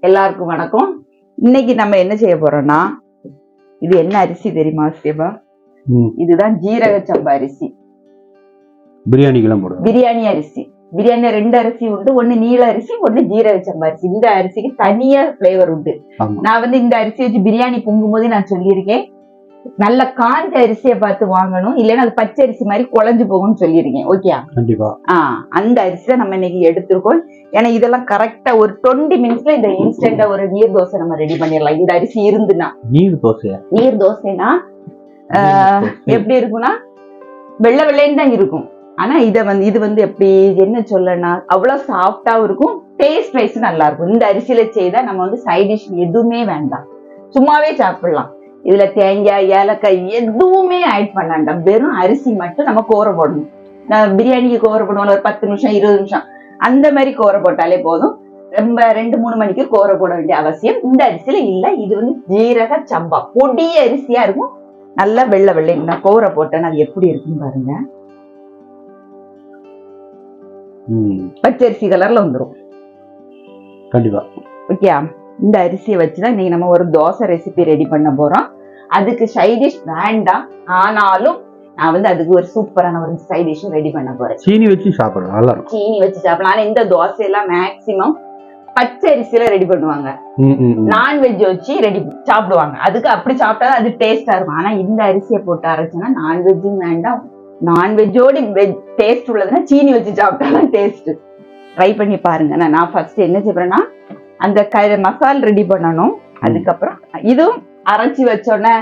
எல்லாருக்கும் வணக்கம். இன்னைக்கு நம்ம என்ன செய்ய போறோம்னா இது என்ன அரிசி தெரியுமா சிவா? ம். இதுதான் ஜீரக சம்பா அரிசி. பிரியாணிக்கெல்லாம் பிரியாணி அரிசி. பிரியாணி ரெண்டு அரிசி உண்டு ஒண்ணு நீல அரிசி ஒண்ணு ஜீரக சம்பா அரிசி. இந்த அரிசிக்கு தனியா ஃபிளேவர் உண்டு. நான் வந்து இந்த அரிசி வச்சு பிரியாணி பொங்கும் போது நான் சொல்லியிருக்கேன். நல்ல காஞ்ச அரிசியை பார்த்து வாங்கணும். இல்லைன்னா அது பச்சை அரிசி மாதிரி குழஞ்சு போகும்னு சொல்லியிருக்கேன் ஓகே கண்டிப்பா. ஆ அந்த அரிசி தான் நம்ம இன்னைக்கு எடுத்திருக்கோம். ஏன்னா இதெல்லாம் கரெக்டா ஒரு டுவெண்ட்டி மினிட்ஸ்ல இந்த இன்ஸ்டன்டா ஒரு நீர் தோசை நம்ம ரெடி பண்ணிடலாம். இந்த அரிசி இருந்துன்னா. நீர் தோசையா? நீர் தோசைனா தோசை. எப்படி இருக்கும்னா வெள்ளை வெள்ளைன்னு தான் இருக்கும். ஆனா இத வந்து இது வந்து எப்படி என்ன சொல்லனா அவ்வளவு சாஃப்டாவும் இருக்கும். டேஸ்ட் வைஸ் நல்லா இருக்கும். இந்த அரிசியில செய்தா நம்ம வந்து சைட் டிஷ் எதுவுமே வேண்டாம். சும்மாவே சாப்பிடலாம். இதுல தேங்காய் ஏலக்காய் எதுவுமே ஆட் பண்ண வேண்டாம் வெறும் அரிசி மட்டும் நம்ம கோர போடணும். நான் பிரியாணிக்கு கோர போடுவோம்ல ஒரு பத்து நிமிஷம் இருபது நிமிஷம். அந்த மாதிரி கோர போட்டாலே போதும். ரொம்ப ரெண்டு மூணு மணிக்கு கோர போட வேண்டிய அவசியம் இந்த அரிசியில இல்ல. இது வந்து ஜீரக சம்பா. பொடி அரிசியா இருக்கும். நல்லா வெள்ளை வெள்ளை. நான் கோர போட்டேன். அது எப்படி இருக்குன்னு பாருங்க. பச்சரிசி கலர்ல வந்துரும். கண்டிப்பா. ஓகே இந்த அரிசியை வச்சுதான் இன்னைக்கு நம்ம ஒரு தோசை ரெசிபி ரெடி பண்ண போறோம். அதுக்கு சைடிஷ் வேண்டாம். ஆனாலும் நான் வந்து அதுக்கு ஒரு சூப்பரான ஒரு சைடிஷும் ரெடி பண்ண போறேன். சீனி வச்சு சாப்பிடலாம் நல்லா சீனி வச்சு சாப்பிடலாம். ஆனா இந்த தோசை எல்லாம் மேக்சிமம் பச்சை அரிசியில ரெடி பண்ணுவாங்க. நான்வெஜ் வச்சு ரெடி சாப்பிடுவாங்க. அதுக்கு அப்படி சாப்பிட்டா அது டேஸ்டா இருக்கும். ஆனா இந்த அரிசியை போட்டு அரைச்சோன்னா நான்வெஜ்ஜும் வேண்டாம். நான்வெஜ்ஜோடு வெஜ் டேஸ்ட் உள்ளதுன்னா சீனி வச்சு சாப்பிட்டாலும் டேஸ்ட் ட்ரை பண்ணி பாருங்க. நான் ஃபர்ஸ்ட் என்ன செய்வேன்னா அந்த க மசால் ரெடி பண்ணணும். அதுக்கப்புறம் இதுவும் அரைச்சி வச்சோடனே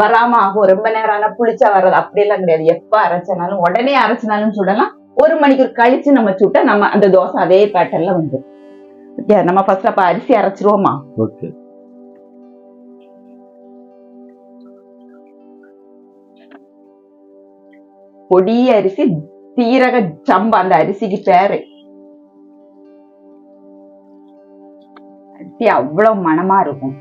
வராம ஆகும். ரொம்ப நேரம் ஆனா புளிச்சா வர்றது அப்படியெல்லாம் கிடையாது. எப்ப அரைச்சனாலும் உடனே அரைச்சனாலும் சுடலாம். ஒரு மணிக்கு கழிச்சு நம்ம சுட்டா நம்ம அந்த தோசை அதே பேட்டர்ல வந்துடும் ஓகே நம்ம ஃபர்ஸ்ட் அப்ப அரிசி அரைச்சிருவோமா? ஓகே. பொடி அரிசி சீரக சம்பா அந்த அரிசிக்கு பேரு அரிசி அவ்வளவு மணமா இருக்கும்.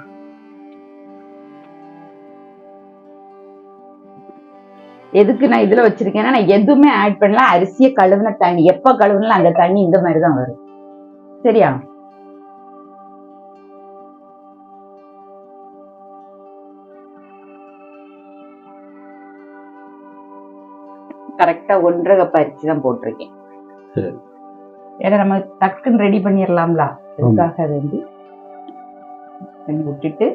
எதுக்கு நான் இதுல வச்சிருக்கேன்னா நான் எதுவுமே ஆட் பண்ணல. அரிசியை கழுவுன தண்ணி. எப்ப கழுவுனாலும் அந்த தண்ணி இந்த மாதிரி தான் வரும். சரியா? கரெக்டா ஒன்றரை கப் அரிசி தான் போட்டிருக்கேன். ஏன்னா நம்ம டக்குன்னு ரெடி பண்ணிடலாம்ல அதுக்காக அது வந்து பண்ணி விட்டுட்டு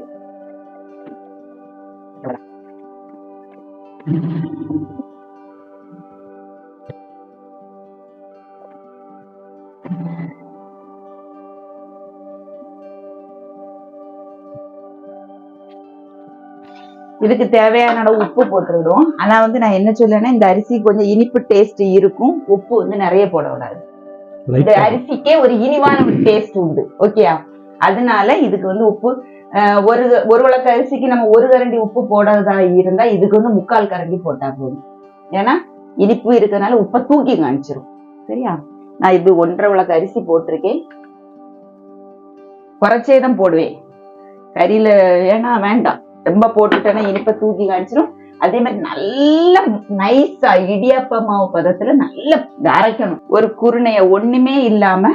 இதுக்கு தேவையான அளவு உப்பு போட்டுவிடுவோம் ஆனா வந்து நான் என்ன சொல்லேன்னா இந்த அரிசி கொஞ்சம் இனிப்பு டேஸ்ட் இருக்கும். உப்பு வந்து நிறைய போட கூடாது இந்த அரிசிக்கே ஒரு இனிவான ஒரு டேஸ்ட் உண்டு. ஓகேயா அதனால இதுக்கு வந்து உப்பு ஒரு ஒரு வழக்கு அரிசிக்கு நம்ம ஒரு கரண்டி உப்பு போடுறதா இருந்தா இதுக்கு வந்து முக்கால் கரண்டி போட்டா போதும். ஏன்னா இனிப்பு இருக்கிறதுனால உப்பை தூக்கி காமிச்சிரும். சரியா? நான் இது ஒன்றரை விளக்கு அரிசி போட்டிருக்கேன். குறைச்சே தான் போடுவேன். கறியில ஏன்னா வேண்டாம். ரொம்ப போட்டுட்டேன்னா இனிப்பை தூக்கி காமிச்சிரும். அதே மாதிரி நல்ல நைஸா இடியாப்ப மாவு பதத்துல நல்ல அரைக்கணும். ஒரு குருணைய ஒண்ணுமே இல்லாம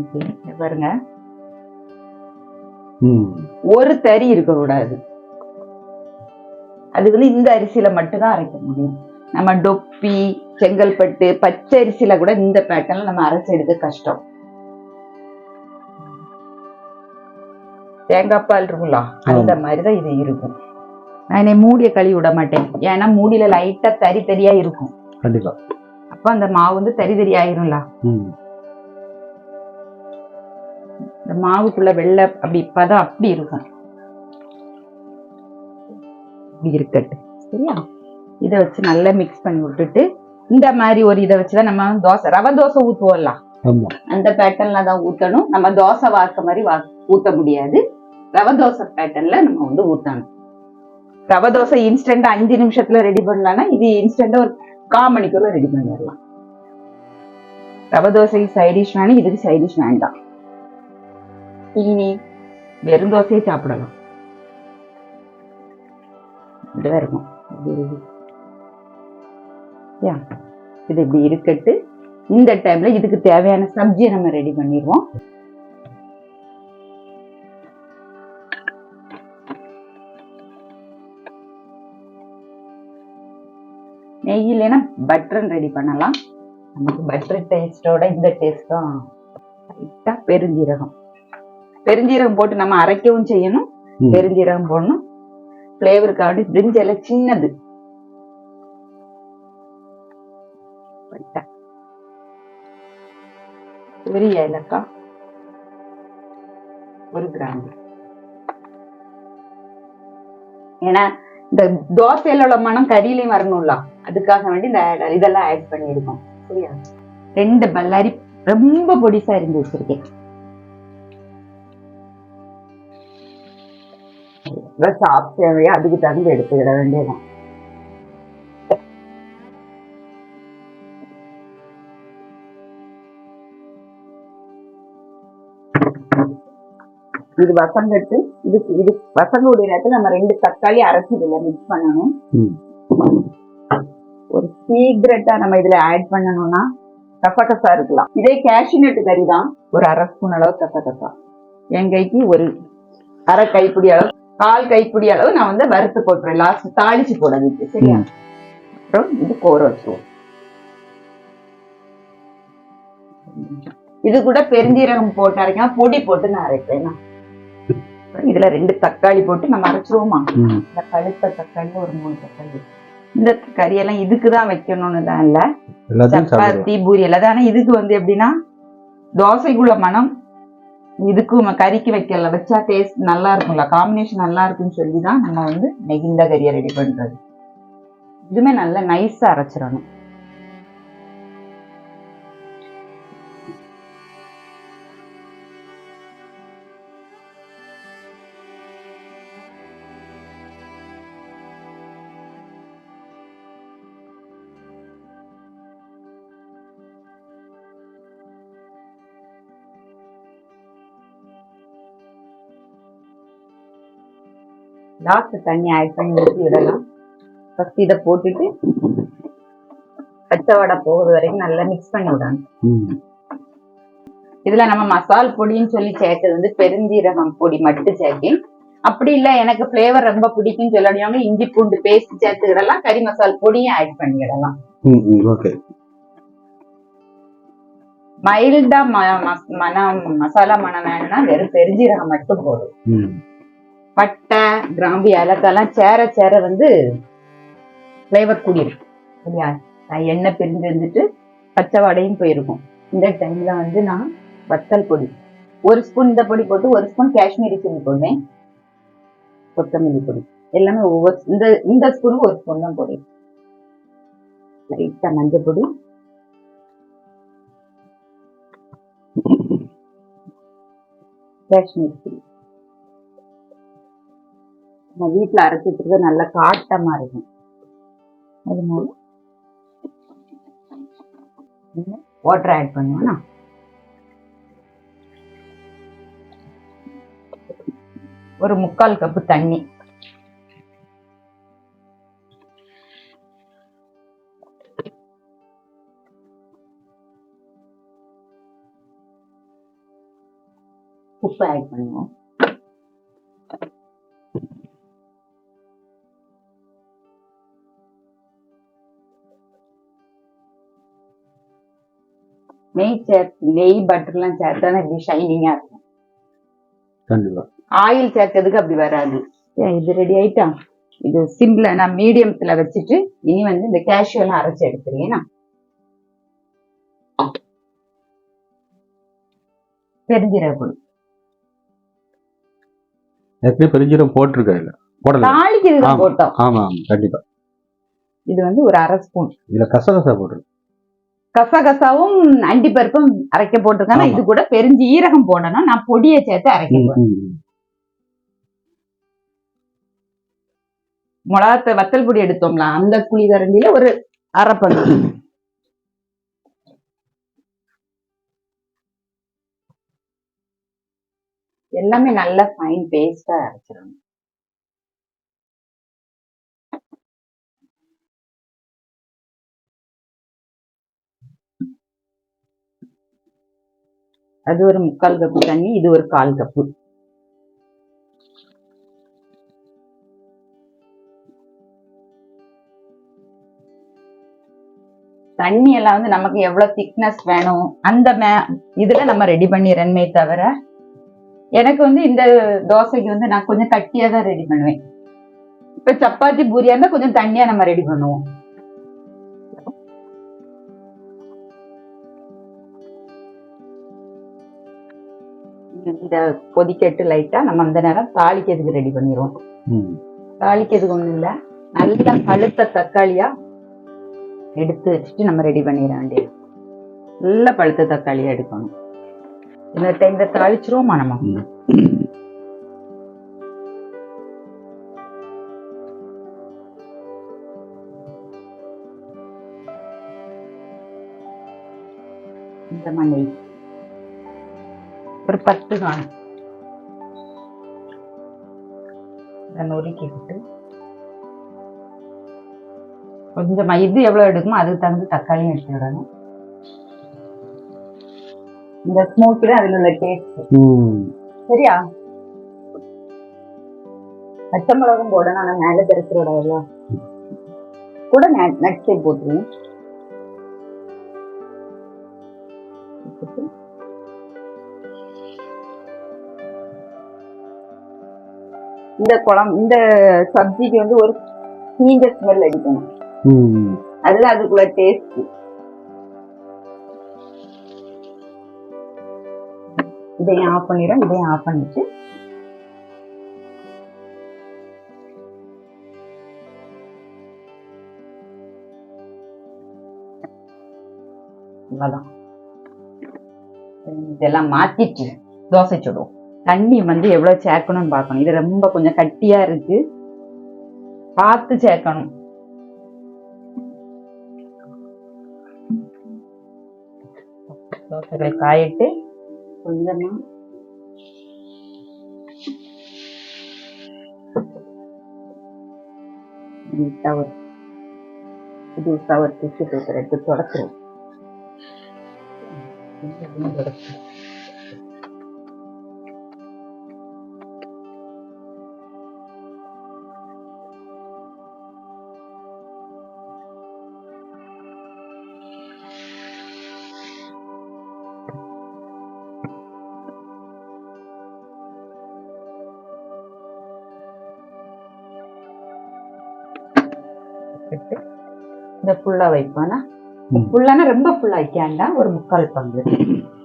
இங்க பாருங்க. ஒரு தறி இருக்க கூடாது அது வந்து இந்த அரிசியில மட்டும்தான் அரைக்க முடியும். நம்ம டொப்பி செங்கல்பட்டு பச்சை அரிசியில கூட இந்த பேட்டர்ல நம்ம அரைச்சு எடுக்க கஷ்டம். தேங்காய் பால் இருக்கும்ல அந்த மாதிரிதான் இது இருக்கும். நான் என்னை மூடிய கழுவி விட மாட்டேன். ஏன்னா மூடியில லைட்டா தறி தறியா இருக்கும். கண்டிப்பா. அப்ப அந்த மாவு வந்து தறி தறி ஆயிரும்ல. இந்த மாவுக்குள்ள வெள்ளை அப்படி பதம் அப்படி இருக்கும். இப்படி இருக்கட்டு சரியா? இதை வச்சு நல்லா மிக்ஸ் பண்ணி விட்டுட்டு இந்த மாதிரி ஒரு இதை வச்சுதான் நம்ம தோசை ரவை தோசை ஊத்துவோம்ல? ஆமா. அந்த பேட்டர்ன்ல தான் ஊத்தணும். நம்ம தோசை வார்க்க மாதிரி வா ஊத்த முடியாது. ரவை தோசை பேட்டர்ன்ல நம்ம வந்து ஊத்தணும். ரவை தோசை இன்ஸ்டன்ட் அஞ்சு நிமிஷத்துல ரெடி பண்ணலாம்னா இது இன்ஸ்டன்டா ஒரு கால் மணிக்குள்ள ரெடி பண்ணிடலாம். ரவை தோசைக்கு சைடிஷ் வேணும் இதுக்கு சைடிஷ் வேண்டாம். இனி வெறும் தோசையை சாப்பிடலாம். இப்படிதான் இருக்கும் இது- யா இது இப்படி இருக்கட்டு. இந்த டைம்ல இதுக்கு தேவையான சப்ஜியை நம்ம ரெடி பண்ணிடுவோம். நெய் இல்லைன்னா பட்டர் ரெடி பண்ணலாம். நமக்கு பட்டர் டேஸ்டோட இந்த டேஸ்ட் தான். லைட்டா பெருஞ்சீரகம். பெருஞ்சீரகம் போட்டு நம்ம அரைக்கவும் செய்யணும். பெருஞ்சீரகம் போடணும். ஃப்ளேவருக்காண்டி பிரிஞ்ச் எல்லாம் சின்னது. ஒரு ஏலக்காய் ஒரு கிராம்பு ஏன்னா இந்த தோசையில உள்ள மனம் கறியிலையும் வரணும்ல. அதுக்காக வேண்டி இந்த இதெல்லாம் ஆட் பண்ணியிருக்கோம். சரியா? ரெண்டு பல்லாரி ரொம்ப பொடிசா இருந்து வச்சிருக்கேன். சாப் தேவையா அதுக்கு தகுந்து எடுத்துக்கிட வேண்டியதான் இது வசங்கட்டு. இது இது வசங்க நேரத்தில் நம்ம ரெண்டு தக்காளி அரைச்சி இதுல மிக்ஸ் பண்ணணும். ஒரு சீக்கிரட்டா நம்ம இதுல ஆட் பண்ணணும்னா கசகசா இருக்கலாம். இதே கேஷ்யூநட் கறி தான் ஒரு அரை ஸ்பூன் அளவு கசகசா. என் கைக்கு ஒரு அரை கைப்பிடி அளவு கால் கைப்பிடி அளவு நான் வந்து வறுத்து போட்டுறேன். லாஸ்ட் தாளிச்சு போடுறதுக்கு சரியா. அப்புறம் இது கோர வச்சுருவோம் இது கூட பெருஞ்சீரகம் போட்டு அரைக்காம பொடி போட்டு நான் அரைப்பேன். இதுல ரெண்டு தக்காளி போட்டு நம்ம அரைச்சிருவோமா. இந்த பழுத்த தக்காளி ஒரு மூணு தக்காளி. இந்த கறியெல்லாம் இதுக்கு தான் வைக்கணும்னு தான் இல்ல. சப்பாத்தி பூரி எல்லாம் ஆனா இதுக்கு வந்து எப்படின்னா தோசைக்குள்ள மனம் இதுக்கும் கறிக்கு வைக்கல வச்சா டேஸ்ட் நல்லா இருக்கும்ல காம்பினேஷன் நல்லா இருக்கும்னு சொல்லி தான் நம்ம வந்து நெகிந்த கறியை ரெடி பண்ணுறது இதுவுமே நல்லா நைஸாக அரைச்சிடணும். லாஸ்ட் தண்ணி ஆட் பண்ணி ஊற்றி விடலாம் ஃபர்ஸ்ட் இதை போட்டுட்டு பச்சை வடை போகுது வரைக்கும் நல்லா மிக்ஸ் பண்ணி விடணும். இதுல நம்ம மசால் பொடின்னு சொல்லி சேர்த்தது வந்து பெருஞ்சீரகம் பொடி மட்டும் சேர்க்கேன் அப்படி இல்ல எனக்கு ஃப்ளேவர் ரொம்ப பிடிக்கும்னு சொல்லக்கூடியவங்க இஞ்சி பூண்டு பேஸ்ட் சேர்த்துக்கிடலாம் கறி மசால் பொடியும் ஆட் பண்ணிக்கிடலாம். ம், ம், ஓகே மைல்டா மனம் மசாலா மனம் வேணும்னா வெறும் பெருஞ்சீரகம் மட்டும் போதும். பட்டை கிராம்பு ஏலக்காய்லாம் சேர சேர வந்து ஃப்ளேவர் கூடியிருக்கும் சரியா நான் எண்ணெய் பிரிஞ்சு வந்துட்டு பச்சை வடையும் போயிருக்கும். இந்த டைம்ல வந்து நான் வத்தல் பொடி ஒரு ஸ்பூன் இந்த பொடி போட்டு ஒரு ஸ்பூன் காஷ்மீரி சில்லி போடுவேன். கொத்தமல்லி பொடி எல்லாமே ஒவ்வொரு இந்த இந்த ஸ்பூனும் ஒரு ஸ்பூன் தான் போடுவேன். லைட்டாக மஞ்சள் பொடி. காஷ்மீரி சில்லி. நம்ம வீட்டில் அரைச்சி வச்சிருக்கிறது நல்ல காட்டமா இருக்கும். அதனால வாட்டர் ஆட் பண்ணுவோம்னா? ஒரு முக்கால் கப்பு தண்ணி. உப்பு ஆட் பண்ணுவோம். நெய் சேர்த்து நெய் பட்டர்லாம் சேர்த்தா இப்படி ஷைனிங்கா இருக்கும். ஆயில் சேர்த்ததுக்கு அப்படி வராது. இது ரெடி ஆயிட்டா? இது சிம்ல நான் மீடியம்ல வச்சுட்டு இனி வந்து இந்த எல்லாம் அரைச்சு எடுத்துருக்கேன் பெருஞ்சீரக பொடி ஏற்கனவே பெருஞ்சீரம் போட்டிருக்கா இல்ல? போடல. தாளிக்கு. போட்டோம். ஆமா ஆமா கண்டிப்பா. இது வந்து ஒரு அரை ஸ்பூன். இதுல கசகசா போட்டிருக்கு கசகசாவும் அண்டி பருப்பும் அரைக்க போட்டிருக்காங்க. இது கூட பெருஞ்சீரகம் போடணும். நான் பொடியை சேர்த்து அரைக்க போறேன். மிளகாத்த வத்தல் பொடி எடுத்தோம்ல அந்த புளி கரண்டியில ஒரு அரை பங்கு எல்லாமே நல்லா ஃபைன் பேஸ்டா அரைச்சிடணும். அது ஒரு முக்கால் கப்பு தண்ணி இது ஒரு கால் கப்பு. தண்ணி எல்லாம் வந்து நமக்கு எவ்வளவு திக்னஸ் வேணும் அந்த மே இதுல நம்ம ரெடி பண்ணிடுறேன்மே தவிர எனக்கு வந்து இந்த தோசைக்கு வந்து நான் கொஞ்சம் கட்டியா தான் ரெடி பண்ணுவேன். இப்ப சப்பாத்தி பூரியா இருந்தா கொஞ்சம் தண்ணியா நம்ம ரெடி பண்ணுவோம். இத கொதிக்கட்டு லைட்டா நம்ம அந்த நேரம் தாளிக்கிறதுக்கு ரெடி பண்ணிடுவோம் தாளிக்கிறதுக்கு ஒண்ணும் இல்ல. நல்ல பழுத்த தக்காளியா எடுத்து வச்சுட்டு நம்ம ரெடி பண்ணிட வேண்டியது. நல்ல பழுத்த தக்காளியா எடுக்கணும். இந்த டைம்ல தாளிச்சிருவோமா நம்ம. இந்த மணி பத்து காணும். இதை நொறுக்கிக்கிட்டு. கொஞ்சமா இது எவ்வளவு எடுக்குமோ அதுக்கு தகுந்த தக்காளியும் எடுத்து விடணும். இந்த ஸ்மோக்கு தான் அதுல உள்ள டேஸ்ட் சரியா? பச்சை மிளகும் போடணும் ஆனா மேல திறக்கிற விடாதுல கூட நட்ஸை போட்டுருவேன் இந்த குழம்பு இந்த சப்ஜிக்கு வந்து ஒரு தீஞ்ச ஸ்மெல் அடிக்கணும். அதுதான் அதுக்குள்ள டேஸ்ட் இதையும் ஆஃப் பண்ணிடுறேன் இதையும் ஆஃப் பண்ணிட்டு. இதெல்லாம் மாத்திட்டு தோசை சுடுவோம். தண்ணி வந்து எவ்வளவு சேர்க்கணும்னு பார்க்கணும். இது ரொம்ப கொஞ்சம் கட்டியா இருக்கு. பார்த்து சேர்க்கணும். தோசைகள் காயிட்டு கொஞ்சமா நீட்டா ஒரு புதுசா டிஷ்யூ பேப்பர் எடுத்து தொடச்சிரும் இந்த ஃபுல்லா வைப்பானா ம். ஃபுல்லானா ரொம்ப ஃபுல்லா வைக்காண்டா ஒரு முக்கால் பங்கு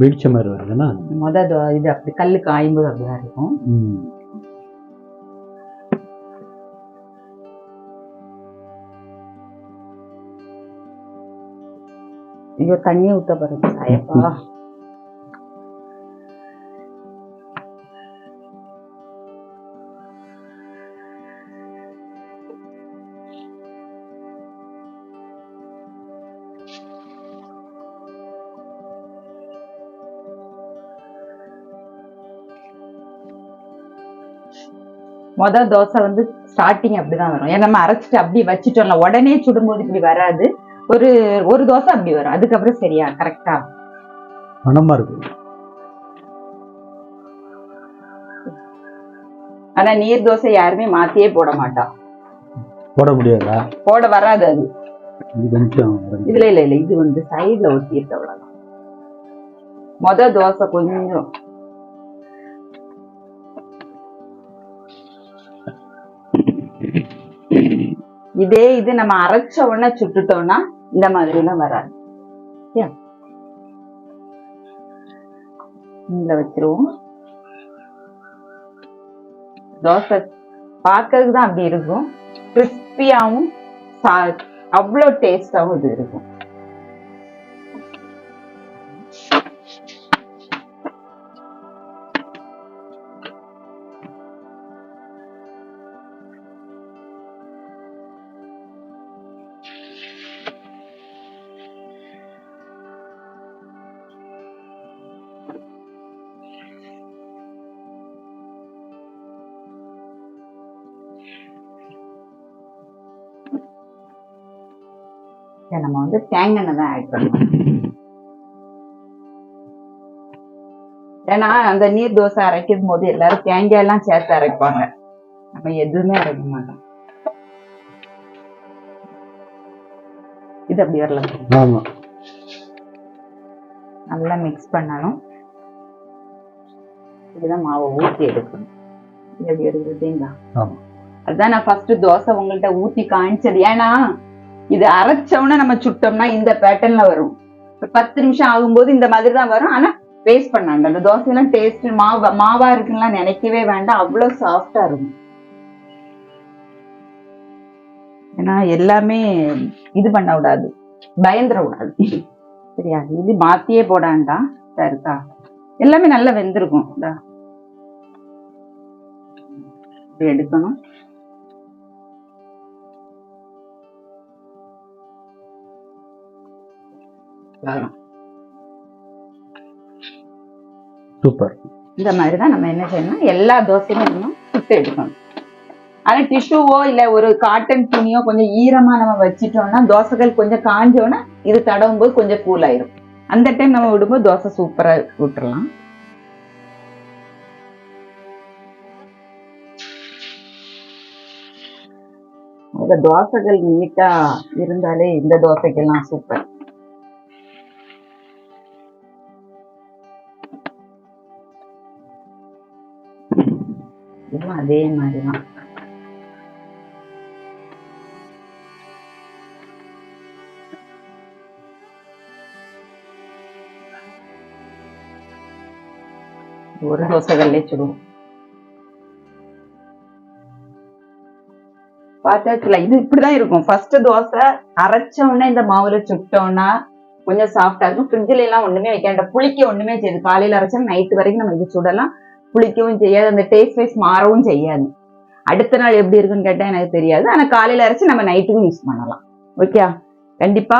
வெடிச்ச மாதிரி வருதுன்னா? முத இது அப்படி கல்லு காயும்போது அப்படிதான் இருக்கும். ஐயோ தண்ணி ஊத்த பாருங்க சாயப்பா. முத தோசை வந்து ஸ்டார்டிங் அப்படிதான் வரும். ஏன்னா நம்ம அரைச்சிட்டு அப்படி வச்சுட்டோம்ல உடனே சுடும்போது இப்படி வராது. ஒரு ஒரு தோசை அப்படி வரும். அதுக்கப்புறம் சரியா கரெக்டா மனமா இருக்கு ஆனா நீர் தோசை யாருமே மாத்தியே போட மாட்டா. போட முடியாதா? போட வராது அது. இதுல இல்ல இல்ல இது வந்து சைடுல ஒட்டி இருக்க அவ்வளவுதான். முத தோசை கொஞ்சம் இதே இது நம்ம அரைச்ச உடனே சுட்டுட்டோம்னா இந்த மாதிரி எல்லாம் வராது வச்சிருவோம். தோசை பார்க்கறதுக்கு தான் அப்படி இருக்கும். கிறிஸ்பியாகவும் அவ்வளோ டேஸ்டாகவும் இது இருக்கும். சரி, நம்ம வந்து தேங்காய் தான் ஆட் பண்ணுவோம் ஏன்னா அந்த நீர் தோசை அரைக்கும் போது எல்லாரும் தேங்காய் எல்லாம் சேர்த்து அரைப்பாங்க. நம்ம எதுவுமே அரைக்க மாட்டோம். இது அப்படி வரலாம். நல்லா மிக்ஸ் பண்ணணும். இதுதான் மாவை ஊற்றி எடுக்கணும். இது எப்படி எடுக்கிறது தேங்காய் ஆமா. அதுதான் நான் ஃபர்ஸ்ட் தோசை உங்கள்ட்ட ஊத்தி காமிச்சது. ஏன்னா இது அரைச்சோன்னு நம்ம சுட்டோம்னா இந்த பேட்டர்ன்ல வரும். பத்து நிமிஷம் ஆகும்போது இந்த மாதிரி தான் வரும். ஆனா வேஸ்ட் பண்ண அந்த தோசையெல்லாம் டேஸ்ட் மாவா மாவா இருக்குன்னா நினைக்கவே வேண்டாம். அவ்வளவு சாஃப்டா இருக்கும். ஏன்னா எல்லாமே இது பண்ண விடாது பயந்துட விடாது சரியா? இது மாத்தியே போடாண்டா இதா இருக்கா? எல்லாமே நல்லா வெந்திருக்கும். எடுக்கணும். வரும். சூப்பர். இந்த மாதிரி தான் நம்ம என்ன செய்யணும் எல்லா தோசையுமே இன்னும் சுட்டு எடுக்கணும். ஆனா டிஷ்யூவோ இல்ல ஒரு காட்டன் துணியோ கொஞ்சம் ஈரமா நம்ம வச்சிட்டோம்னா தோசைகள் கொஞ்சம் காஞ்சோன்னா இது தடவும் போது கொஞ்சம் கூல் ஆயிரும். அந்த டைம் நம்ம விடும்போது தோசை சூப்பரா விட்டுறலாம் தோசைகள் நீட்டா இருந்தாலே இந்த தோசைக்கெல்லாம் சூப்பர் இதுவும் அதே மாதிரி தான் ஒரு தோசைகள்லே சுடுவோம். பார்த்தாச்சுல இது இப்படிதான் இருக்கும். ஃபர்ஸ்ட் தோசை அரைச்ச உடனே இந்த மாவுல சுட்டோம்னா கொஞ்சம் சாஃப்டா இருக்கும். ஃப்ரிட்ஜ்ல எல்லாம் ஒண்ணுமே வைக்க வேண்டாம் புளிக்க ஒண்ணுமே செய்யுது. காலையில அரைச்சா நைட்டு வரைக்கும் நம்ம இது சுடலாம். புளிக்கவும் செய்யாது அந்த டேஸ்ட் வைஸ் மாறவும் செய்யாது. அடுத்த நாள் எப்படி இருக்குன்னு கேட்டா எனக்கு தெரியாது. ஆனா காலையில அரைச்சு நம்ம நைட்டுக்கும் யூஸ் பண்ணலாம். ஓகே கண்டிப்பா?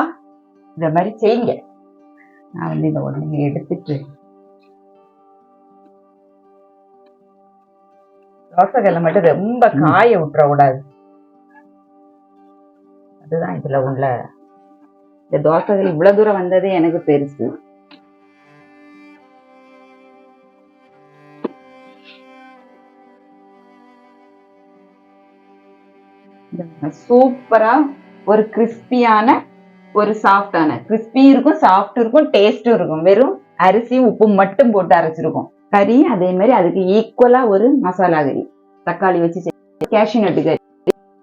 இந்த மாதிரி செய்யுங்க. நான் வந்து இந்த ஒண்ணு எடுத்துட்டு தோசைக்கல்ல மட்டும் ரொம்ப காய விட்டுற கூடாது அதுதான் இதுல உள்ள இந்த தோசைகள் இவ்வளவு தூரம் வந்ததே எனக்கு பெருசு. சூப்பரா ஒரு கிறிஸ்பியான ஒரு சாஃப்டான கிறிஸ்பி இருக்கும் சாஃப்ட் இருக்கும் டேஸ்ட்டும் இருக்கும். வெறும் அரிசியும் உப்பும் மட்டும் போட்டு அரைச்சிருக்கும். கறி அதே மாதிரி அதுக்கு ஈக்குவலா ஒரு மசாலா கறி. தக்காளி வச்சு கேஷ்யூ நட்டு கறி.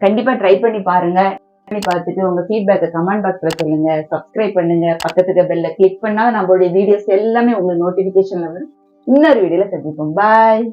கண்டிப்பா ட்ரை பண்ணி பாருங்க. பண்ணி பார்த்துட்டு உங்க ஃபீட்பேக்கை கமெண்ட் பாக்ஸ்ல சொல்லுங்க. சப்ஸ்கிரைப் பண்ணுங்க. பக்கத்துக்கு பெல்ல கிளிக் பண்ணா நம்மளுடைய வீடியோஸ் எல்லாமே உங்களுக்கு நோட்டிபிகேஷன்ல வரும். இன்னொரு வீடியோல சந்திப்போம். பாய்